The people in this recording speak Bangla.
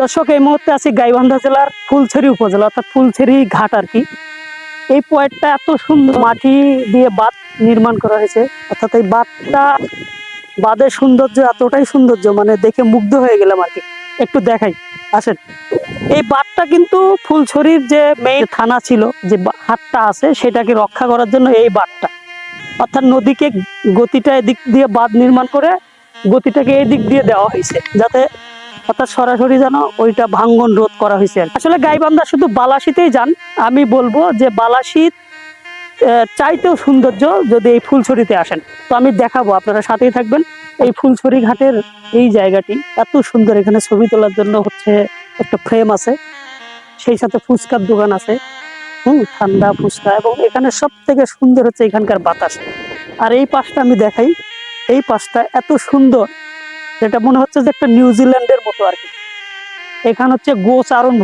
দর্শক, এই মুহূর্তে আছি গাইবান্ধা জেলার ফুলছড়ি উপজেলা, অর্থাৎ ফুলছড়ি ঘাট আর কি। এই পয়েন্টটা এত সুন্দর মাটি দিয়ে বাঁধ নির্মাণ করা হয়েছে, অর্থাৎ এই বাঁধটা, বাঁধের সৌন্দর্য এতটাই সৌন্দর্য মানে দেখে মুগ্ধ হয়ে গেলাম আর কি। একটু দেখাই, আসেন। এই বাঁধটা কিন্তু ফুলছড়ির যে মেইন থানা ছিল, যে হাটটা আছে, সেটাকে রক্ষা করার জন্য এই বাঁধটা। অর্থাৎ নদীকে গতিটা এদিক দিয়ে বাঁধ নির্মাণ করে গতিটাকে এই দিক দিয়ে দেওয়া হয়েছে, যাতে অর্থাৎ সরাসরি যেন ওইটা ভাঙ্গন রোধ করা হয়েছে। আসলে গাইবান্ধা শুধু বালাশিতেই যান। আমি বলব যে বালাশিত চাইতেও সৌন্দর্য যদি এই ফুলছড়িতে আসেন। তো আমি দেখাবো, আপনারা সাথেই থাকবেন। এই ফুলছড়ি ঘাটের এই জায়গাটি, এত সুন্দর এখানে ছবি তোলার জন্য হচ্ছে একটা ফ্রেম আছে। সেই সাথে ফুচকার দোকান আছে। হুম, ঠান্ডা ফুচকা এবং এখানে সব থেকে সুন্দর হচ্ছে এখানকার বাতাস। আর এই পাশটা আমি দেখাই। এই পাশটা এত সুন্দর। যেটা মনে হচ্ছে যে একটা নিউজিল্যান্ডের মতো আর কি। এখানে হচ্ছে গোচারণ